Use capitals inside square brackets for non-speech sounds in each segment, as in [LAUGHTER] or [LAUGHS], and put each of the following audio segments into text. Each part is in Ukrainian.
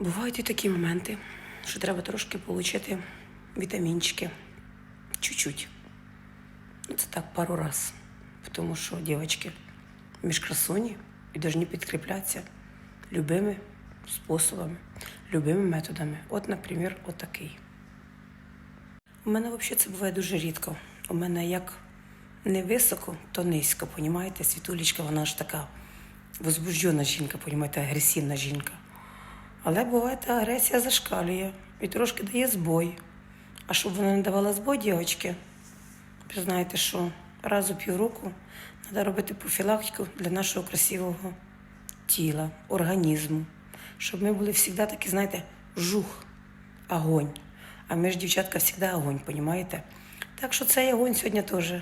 Бувають і такі моменти, що треба трошки отримати вітамінчики. Чуть-чуть. Ну, це так пару раз. Тому що дівчатки між красуні і повинні підкріплятися любими способами, любими методами. От, наприклад, отакий. У мене взагалі це буває дуже рідко. У мене як не високо, то низько, понімаєте? Світулечка, вона ж така возбуждена жінка, понімаєте, агресивна жінка. Але буває, та агресія зашкалює і трошки дає збой. А щоб вона не давала збой, дівчатки, ви знаєте, що раз у півроку треба робити профілактику для нашого красивого тіла, організму, щоб ми були завжди такі, знаєте, жух, огонь. А ми ж, дівчатка, завжди огонь, понімаєте? Так що цей огонь сьогодні теж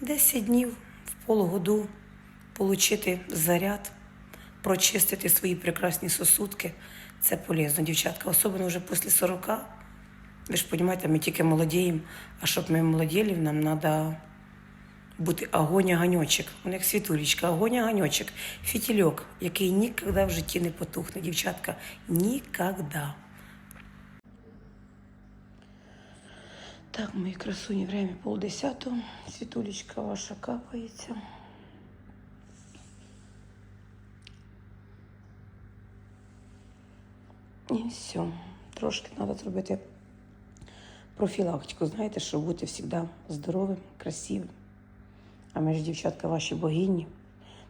10 днів в полугоду отримати заряд, прочистити свої прекрасні сосудки. Це полезно, дівчатка, особливо вже після 40. Ви ж розумієте, ми тільки молодіємо, а щоб ми молоділи, нам треба бути огонь-огоньочок. Він як світулечка, огонь-огоньочок, фітільок, який ніколи в житті не потухне, дівчатка. Ніколи. Так, мої красуні, время полдесятого. Світулечка ваша капається. І все. Трошки треба зробити профілактику, знаєте, щоб бути завжди здоровим, красивим. А ми ж, дівчатка, ваші богині.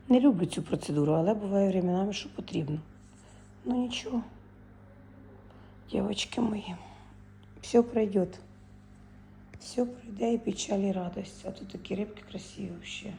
Не люблю цю процедуру, але буває временами, що потрібно. Ну нічого. Дівчатки мої, все пройде. Все пройде і печаль, і радость. А тут такі рибки красиві взагалі.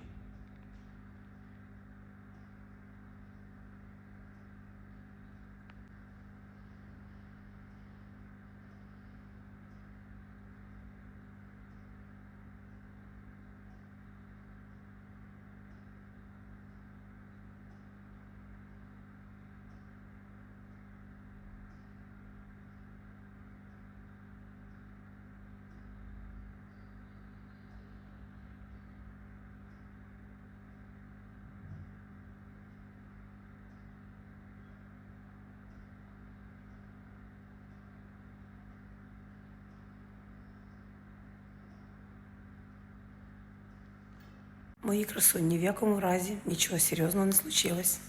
Мої красуні, ні в якому разі нічого серйозного не случилось.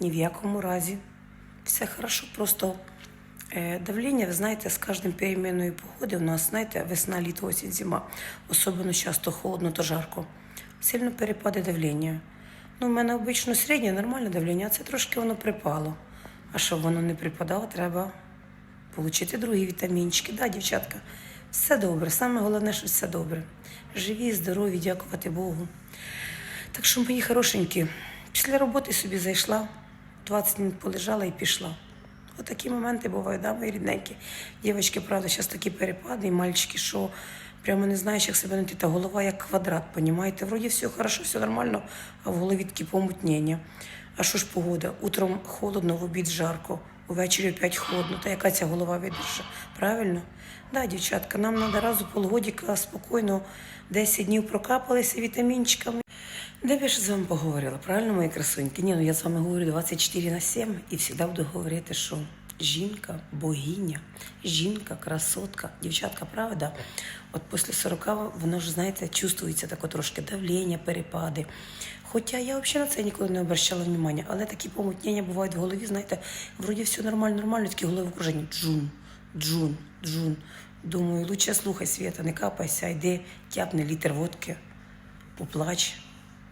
Ні в якому разі. Все хорошо, просто е, давлення, ви знаєте, з кожним переміною погоди у нас, знаєте, весна, літо, осінь, зима. Особливо часто холодно, то жарко. Сильно перепаде давлення. Ну, у мене обично середнє, нормальне давлення, а це трошки воно припало. А щоб воно не припадало, треба отримати другі вітамінчики. Да, дівчатка, все добре. Саме головне, що все добре. Живі, здорові, дякувати Богу. Так що, мої хорошенькі, після роботи собі зайшла, 20 минут полежала і пішла. Отакі моменти бувають, да, мої рідненькі. Дівчатки, правда, зараз такі перепади, і мальчики, що прямо не знаєш, як себе знайти. Та голова як квадрат, понімаєте? Вроді все хорошо, все нормально, а в голові такі помутнення. А що ж погода? Утром холодно, в обід жарко, увечері опять холодно. Та яка ця голова видержа? Правильно? Да, дівчатка, нам треба раз у полгодика спокійно 10 днів прокапалися вітамінчиками. Де б я ж з вами поговорила, правильно, мої красуньки? Ні, ну я з вами говорю 24 на 7 і завжди буду говорити, що жінка, богиня, жінка, красотка, дівчатка, правда? От після 40 воно ж, знаєте, чувствується таке трошки давлення, перепади. Хоча я взагалі на це ніколи не обращала внимання, але такі помутнення бувають в голові, знаєте, вроді все нормально, нормально, такі головокруження. Джун, джун, джун. Думаю, лучше слухай Свята, не капайся, йди, тяпни літр водки, поплач.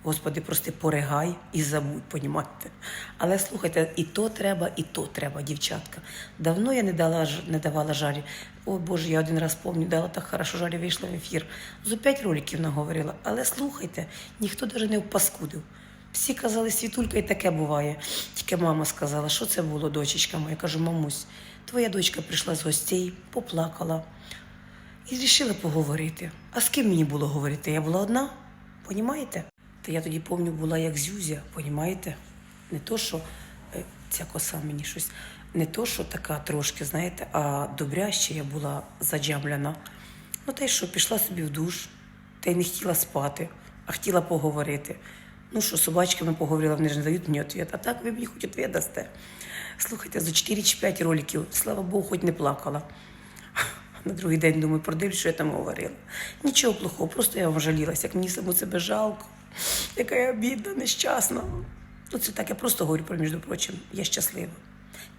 Господи, прости, поригай і забудь, понімаєте. Але слухайте, і то треба, і то треба, дівчатка. Давно я не дала не давала жарі. О Боже, я один раз пам'ятаю, дала так хорошо жарі вийшла в ефір. Зо п'ять роликів наговорила. Але слухайте, ніхто навіть не впаскудив. Всі казали, світулька, і таке буває. Тільки мама сказала, що це було, дочечка моя. Я кажу, мамусь, твоя дочка прийшла з гостей, поплакала і вирішила поговорити. А з ким мені було говорити? Я була одна, понімаєте? Та я тоді пам'ятаю, була як зюзя, понімаєте? Не то, що е, ця коса мені щось, не то, що така трошки, знаєте, а добряще я була заджамляна. Ну, та й що, пішла собі в душ, та й не хотіла спати, а хотіла поговорити. Ну що, собачками поговорила, вони ж не дають мені відповідь, а так ви мені хоч відповідь дасте. Слухайте, за 4 чи 5 роликів, слава Богу, хоч не плакала. На другий день думаю, продивлюсь, що я там говорила. Нічого плохого, просто я вам жалілася, як мені саму себе жалко, яка я бідна, нещасна. Ну, це так, я просто говорю про, між прочим, я щаслива.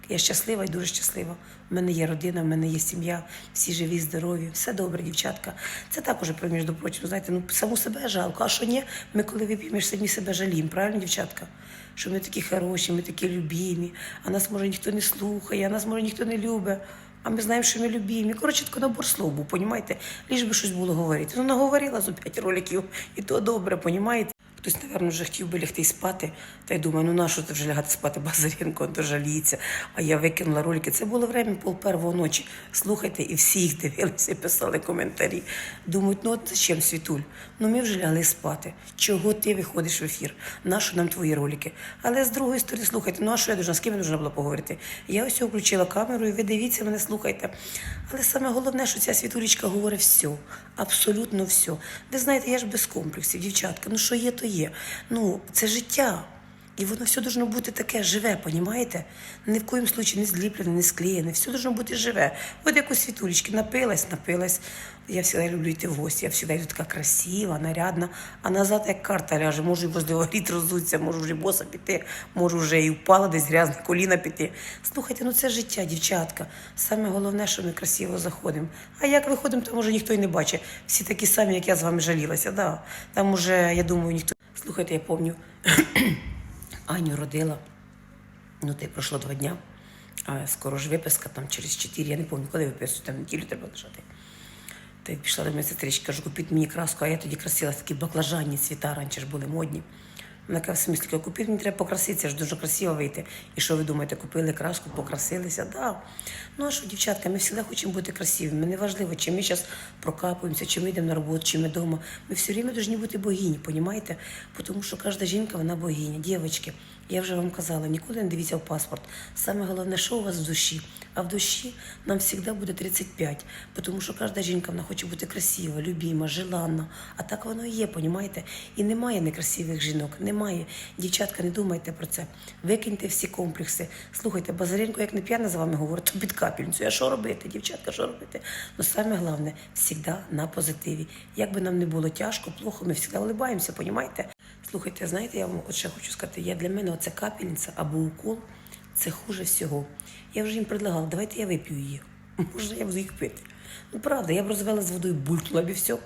Я щаслива і дуже щаслива. У мене є родина, в мене є сім'я, всі живі, здорові, все добре, дівчатка. Це також про між прочим, знаєте, ну саму себе жалко. А що ні, ми коли вип'ємо, ми самі себе жаліємо, правильно, дівчатка? Що ми такі хороші, ми такі любімі, а нас може ніхто не слухає, а нас може ніхто не любить. А ми знаємо, що ми любімі. Коротше, тако набор слов був, понімаєте? Ліж би щось було говорити. Ну, наговорила за п'ять роликів, і то добре, понімаєте? Хтось, напевно, вже хотів би лягти спати. Та й думаю, ну нащо ти вже лягати спати Базаренко, то жаліється. А я викинула ролики. Це було время пол первого ночі. Слухайте, і всі їх дивилися писали коментарі. Думають, ну от зачем, Світуль? Ну ми вже лягли спати. Чого ти виходиш в ефір? Нащо нам твої ролики? Але з другої сторони, слухайте, ну а що я должна, з ким я була поговорити? Я ось включила камеру, і ви дивіться мене, слухайте. Але саме головне, що ця світулечка говорить все, абсолютно все. Ви знаєте, я ж без комплексів, дівчатка. Ну що є, то є. Ну, це життя. І воно все должно бути таке живе, понімаєте? Ні в коїм случаї не зліплене, не склеєне, все должно бути живе. От як у світулечки, напилась, напилась. Я завжди люблю йти в гості, я завжди йду така красива, нарядна, а назад як карта ляже, можу і возле воріт розуться, можу вже боса піти, можу вже і впала десь грязне коліна піти. Слухайте, ну це життя, дівчатка. Саме головне, що ми красиво заходимо. А як виходимо, то може ніхто і не бачить. Всі такі самі, як я з вами жалілася. Да. Там уже, я думаю, ніхто. Слухайте, я пам'ятаю, [CLEARS THROAT] Аню родила. Ну, ти пройшло два дня. А скоро ж виписка там через чотири. Я не пам'ятаю, коли виписую, там неділю треба лежати. Та й пішла до мене сестричка, кажу, купіть мені краску, а я тоді красила такі баклажанні цвіта, раніше ж були модні. Вона каже, в смислі, купив, мені треба покраситися, ж дуже красиво вийти. І що ви думаєте, купили краску, покрасилися? Да. Ну а що, дівчатка, ми завжди хочемо бути красивими. Не важливо, чи ми зараз прокапуємося, чи ми йдемо на роботу, чи ми вдома. Ми все время повинні бути богині, понімаєте? Тому що кожна жінка, вона богиня. Дівчатки, я вже вам казала, ніколи не дивіться в паспорт. Саме головне, що у вас в душі. А в душі нам завжди буде 35, тому що кожна жінка вона хоче бути красива, любима, желанна. А так воно і є, понімаєте? І немає некрасивих жінок, немає. Дівчатка, не думайте про це. Викиньте всі комплекси. Слухайте, Базаренко, як не п'яна з вами говорить, то під капельницю. А що робити, дівчатка, що робити? Ну саме головне, завжди на позитиві. Як би нам не було тяжко, плохо, ми завжди улибаємося, понімаєте? Слухайте, знаєте, я вам от ще хочу сказати, я для мене оця капельниця або укол це хуже всього. Я вже їм предлагала, давайте я вип'ю її. [LAUGHS] Можна я буду їх пити. Ну правда, я б розвела з водою, булькнула б і все.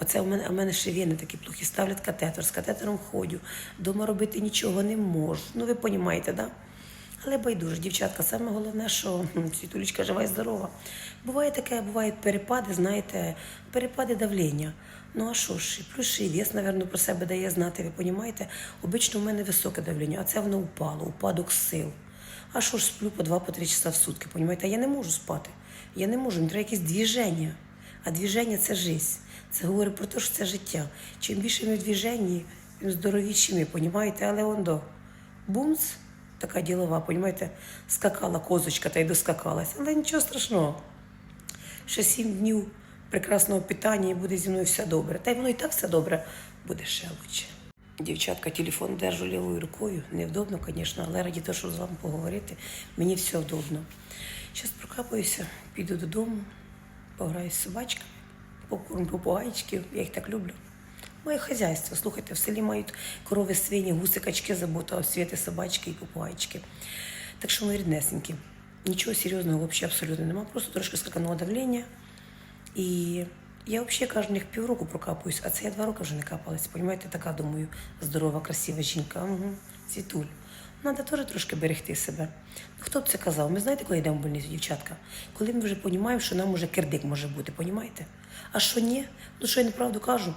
Оце у мене, а в мене ще вени такі плохі. Ставлять катетер, з катетером ходю. Дома робити нічого не можу. Ну ви розумієте, да? Але байдуже, дівчатка, саме головне, що світулечка жива і здорова. Буває таке, бувають перепади, знаєте, перепади давлення. Ну а що ж, плюс ще і вес, напевно, про себе дає знати, ви розумієте? Обично в мене високе давлення, а це воно упало, упадок сил. А що ж сплю по два, по три часа в сутки, понімаєте? Я не можу спати. Я не можу, мені треба якесь движення. А движення це життя. Це говорить про те, що це життя. Чим більше ми в движенні, тим здоровіші ми, понімаєте? Але он до бумц, така ділова, понімаєте, скакала козочка та й доскакалась. Але нічого страшного. Ще сім днів прекрасного питання і буде зі мною все добре. Та й воно і так все добре, буде ще лучше. Дівчатка, телефон держу лівою рукою. Невдобно, звісно, але раді того, щоб з вами поговорити, мені все вдобно. Зараз прокапаюся, піду додому, пограю з собачками, покормлю попугайчиків, я їх так люблю. Моє хазяйство, слухайте, в селі мають корови, свині, гуси, качки, забота, освіти, собачки і попугайчики. Так що, мої ріднесенькі, нічого серйозного взагалі абсолютно немає, просто трошки скакануло давлення. І я взагалі кожних півроку прокапуюсь, а це я два роки вже не капалась. Понімаєте, така, думаю, здорова, красива жінка. Угу. Світуль. Треба теж трошки берегти себе. Ну, Хто б це казав? Ми знаєте, коли йдемо в больницю, дівчатка? Коли ми вже розуміємо, що нам уже кирдик може бути, понімаєте? А що ні? Ну що я неправду кажу?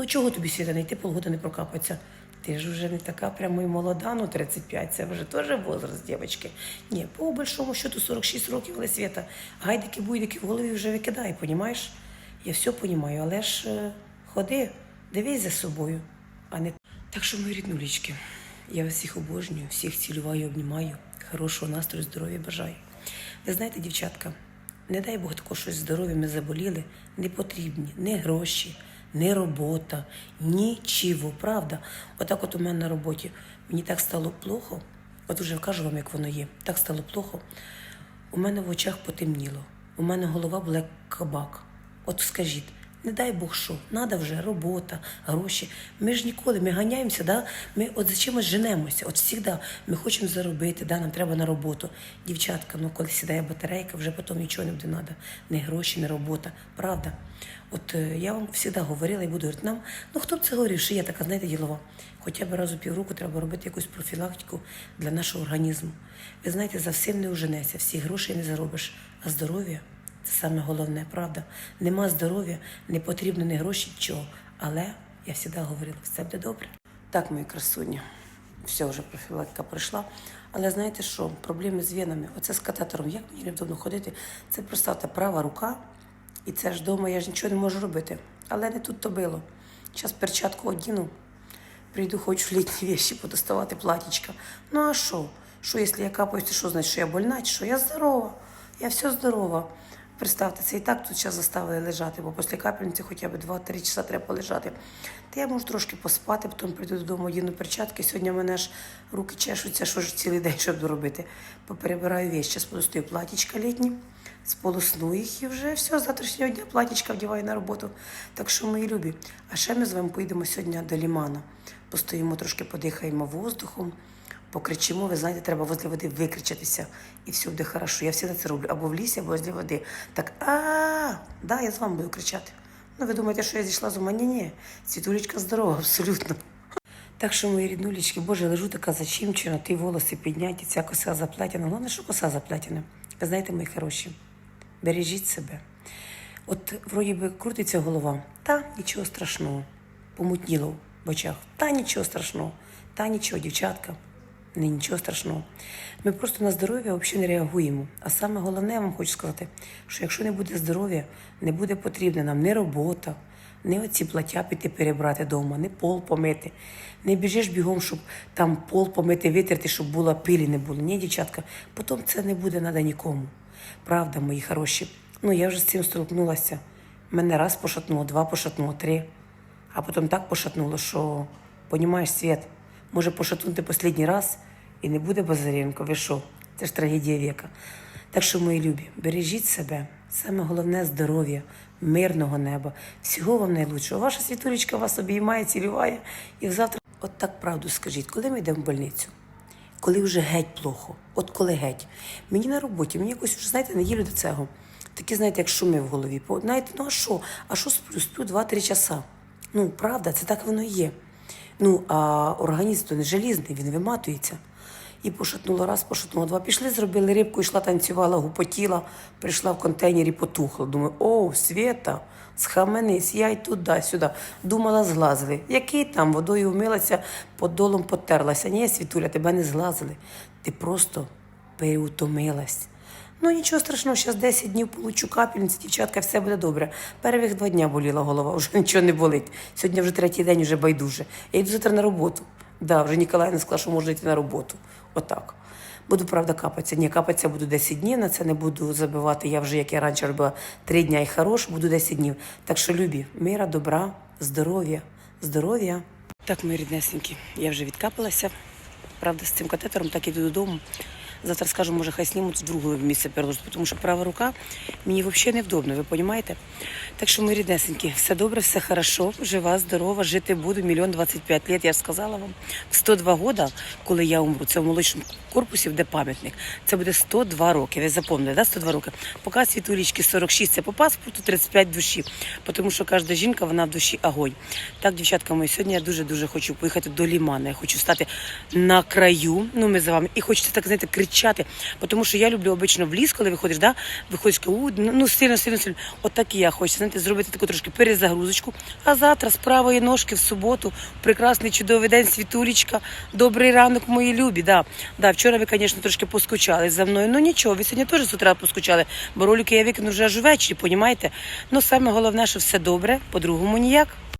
Ну чого тобі світа не йти полгода не прокапатися? Ти ж вже не така прямо і молода, ну 35, це вже теж возраст, дівчатки. Ні, по большому счету 46 років, але світа. Гайдики, буйдики в голові вже викидає, понімаєш? Я все понімаю, але ж е, ходи, дивись за собою, а не так що, мої ріднулічки, я вас всіх обожнюю, всіх цілюваю, обнімаю, хорошого настрою, здоров'я бажаю. Ви знаєте, дівчатка, не дай Бог такого щось здоров'я ми заболіли, не потрібні ні гроші, ні робота, нічого, правда. Отак от у мене на роботі. Мені так стало плохо. От уже кажу вам, як воно є. Так стало плохо. У мене в очах потемніло. У мене голова була як кабак. От скажіть, не дай Бог що, треба вже робота, гроші. Ми ж ніколи, ми ганяємося, да? ми от за чимось женемося. От завжди ми хочемо заробити, да? нам треба на роботу. Дівчатка, ну коли сідає батарейка, вже потім нічого не буде треба. Не гроші, не робота. Правда. От е, я вам завжди говорила і буду говорити нам, ну хто б це говорив, що я така, знаєте, ділова. Хоча б раз у півроку треба робити якусь профілактику для нашого організму. Ви знаєте, за всім не уженеться, всі гроші не заробиш, а здоров'я це саме головне, правда. Нема здоров'я, не потрібно ні гроші, нічого. Але я завжди говорила, все буде добре. Так, мої красуні, все, вже профілактика пройшла. Але знаєте що, проблеми з венами, оце з катетером, як мені невдобно ходити, це представте, права рука, і це ж вдома я ж нічого не можу робити. Але не тут то було. Зараз перчатку одіну, прийду, хочу літні вещи подоставати платічка. Ну а що? Що, якщо я капаюсь, що значить, що я больна, чи що? Я здорова, я все здорова. Представте, це і так тут зараз заставили лежати, бо після капельниці хоча б 2-3 часа треба полежати. Та я можу трошки поспати, потім прийду додому, одіну перчатки. Сьогодні в мене ж руки чешуться, що ж цілий день що буду робити. Поперебираю вещи, зараз подостаю платічка літні, сполосну їх і вже все, з завтрашнього дня платічка вдіваю на роботу. Так що, мої любі. А ще ми з вами поїдемо сьогодні до лімана. Постоїмо трошки, подихаємо воздухом покричимо, ви знаєте, треба возле води викричатися, і все буде хорошо. Я завжди це роблю. Або в лісі, або возле води. Так, а да, я з вами буду кричати. Ну, ви думаєте, що я зійшла з ума? Ні, ні. Світулечка здорова, абсолютно. Так що, мої ріднулечки, боже, лежу така зачімчена, ті волоси підняті, ця коса заплетена. Головне, що коса заплетена. Ви знаєте, мої хороші, бережіть себе. От вроді би крутиться голова, та нічого страшного. Помутніло в очах. Та нічого страшного, та нічого, дівчатка. Нічого страшного. Ми просто на здоров'я взагалі не реагуємо. А саме головне, я вам хочу сказати, що якщо не буде здоров'я, не буде потрібна нам ні робота, не оці плаття піти перебрати вдома, не пол помити. Не біжиш бігом, щоб там пол помити, витерти, щоб була пилі не було. Ні, дівчатка, потім це не буде треба нікому. Правда, мої хороші. Ну я вже з цим столкнулася. Мене раз пошатнуло, два пошатнуло, три. А потім так пошатнуло, що, понімаєш, світ, може пошатнути останній раз і не буде Базаренко. Ви що? Це ж трагедія віка. Так що, мої любі, бережіть себе. Саме головне здоров'я, мирного неба. Всього вам найлучшого. Ваша світулечка вас обіймає, цілюває. І завтра, от так правду скажіть, коли ми йдемо в больницю? коли вже геть плохо. От коли геть. Мені на роботі, мені якось вже, знаєте, неділю до цього. Такі, знаєте, як шуми в голові. Знаєте, ну а що? А що сплю? Сплю 2-3 часа. Ну, правда, це так воно і є. Ну, а організм то не желізний, він виматується. І пошатнула раз, пошатнула два. Пішли, зробили рибку, йшла, танцювала, гупотіла, прийшла в контейнері, потухла. Думаю, о, Свєта, схаменись, я й туди-сюди. Думала, зглазили. Який там водою вмилася, подолом потерлася. Ні, Світуля, тебе не зглазили. Ти просто переутомилась. Ну нічого страшного, зараз 10 днів получу капельниці, дівчатка, все буде добре. Первих два дня боліла голова, [LAUGHS] вже нічого не болить. Сьогодні вже третій день, вже байдуже. Я йду завтра на роботу. Да, вже Ніколай не сказала, що можна йти на роботу. Отак. Буду, правда, капатися. Ні, капатися буду 10 днів, на це не буду забивати. Я вже, як я раніше робила, 3 дня і хорош, буду 10 днів. Так що любі, мира, добра, здоров'я, здоров'я. Так, мої ріднесенькі, я вже відкапалася. Правда, з цим катетером так іду додому. Завтра скажу, може, хай знімуть з другого місця переложити, тому що права рука мені взагалі невдобно, ви розумієте? Так що, мої ріднесенькі, все добре, все хорошо, жива, здорова, жити буду, мільйон 25 лет, я ж сказала вам. В 102 года, коли я умру, це в молодшому корпусі, де пам'ятник, це буде 102 роки, ви запам'ятали, да, 102 роки. Поки світулічки 46, це по паспорту, 35 душі, тому що кожна жінка, вона в душі огонь. Так, дівчатка мої, сьогодні я дуже-дуже хочу поїхати до Лімана, я хочу стати на краю, ну ми за вами, і хочеться так, знаєте, кричати, тому що я люблю обично в ліс, коли виходиш, да, виходиш, у, ну сильно, сильно, сильно. От так і я хочу, знаєте, зробити таку трошки перезагрузочку. А завтра з правої ножки в суботу, прекрасний чудовий день, світулечка. Добрий ранок, мої любі. Да. Да, вчора ви, звісно, трошки поскучали за мною. Ну нічого, ви сьогодні теж з утра поскучали, бо ролики я викину вже аж увечері, понімаєте? Ну саме головне, що все добре, по-другому ніяк.